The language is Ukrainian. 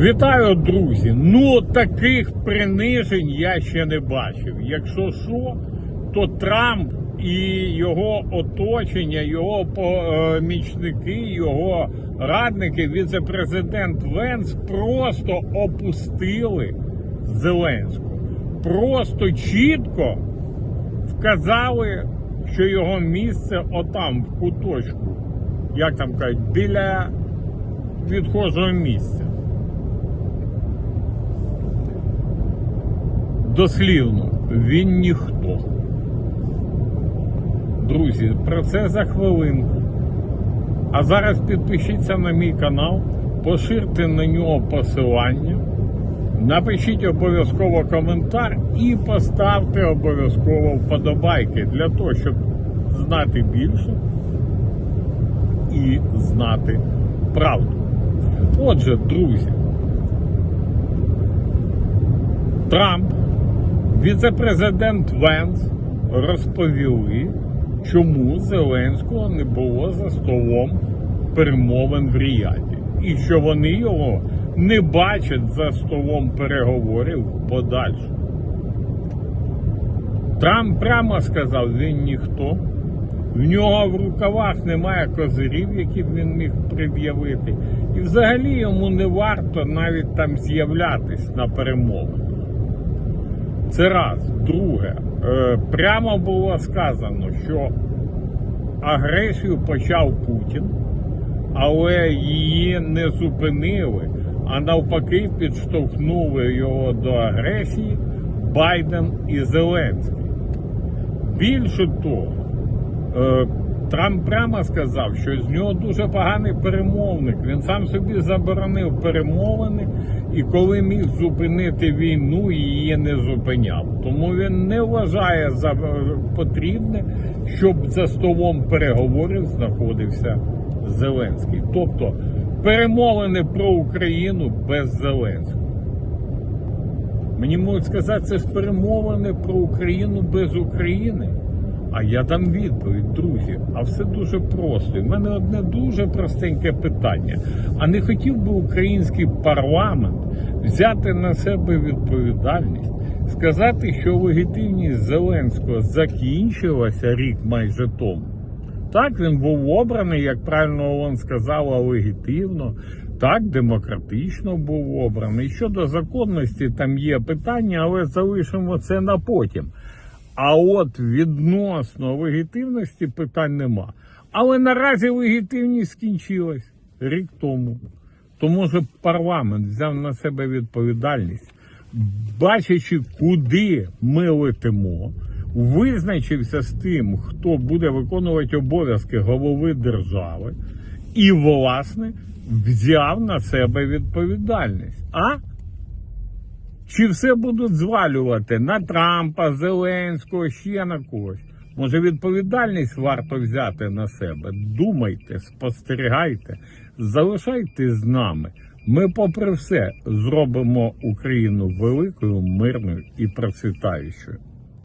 Вітаю, друзі! Ну таких принижень я ще не бачив. Якщо що, то Трамп і його оточення, його помічники, його радники, віце-президент Венс просто опустили Зеленського. Просто чітко вказали, що його місце отам, в куточку, як там кажуть, біля відхожого місця. Дослівно, він ніхто. Друзі, про це за хвилинку. А зараз підпишіться на мій канал, поширте на нього посилання, напишіть обов'язково коментар і поставте обов'язково вподобайки для того, щоб знати більше і знати правду. Отже, друзі, Трамп, віце-президент Венс розповіли, чому Зеленського не було за столом перемовин в Ріяді. І що вони його не бачать за столом переговорів в подальшому. Трамп прямо сказав, він ніхто. В нього в рукавах немає козирів, які б він міг пред'явити. І взагалі йому не варто навіть там з'являтись на перемовинах. Це раз. Друге, е, прямо було сказано, що агресію почав Путін, але її не зупинили, а навпаки підштовхнули його до агресії Байден і Зеленський. Більше того, е, Трамп прямо сказав, що з нього дуже поганий перемовник. Він сам собі заборонив перемовини, і коли міг зупинити війну, її не зупиняв. Тому він не вважає за потрібне, щоб за столом переговорів знаходився Зеленський. Тобто перемовини про Україну без Зеленського. Мені можуть сказати, це ж перемовини про Україну без України. А я дам відповідь, друзі. А все дуже просто. У мене одне дуже простеньке питання. А не хотів би український парламент взяти на себе відповідальність, сказати, що легітимність Зеленського закінчилася рік майже тому. Так, він був обраний, як правильно Олен сказала, легітимно. Так, демократично був обраний. Щодо законності, там є питання, але залишимо це на потім. А от відносно легітимності питань нема. Але наразі легітимність скінчилась рік тому. Тому що парламент взяв на себе відповідальність, бачачи, куди ми летимо, визначився з тим, хто буде виконувати обов'язки голови держави, і, власне, взяв на себе відповідальність. А? Чи все будуть звалювати на Трампа, Зеленського, ще на когось? Може, відповідальність варто взяти на себе? Думайте, спостерігайте, залишайтесь з нами. Ми, попри все, зробимо Україну великою, мирною і процвітаючою.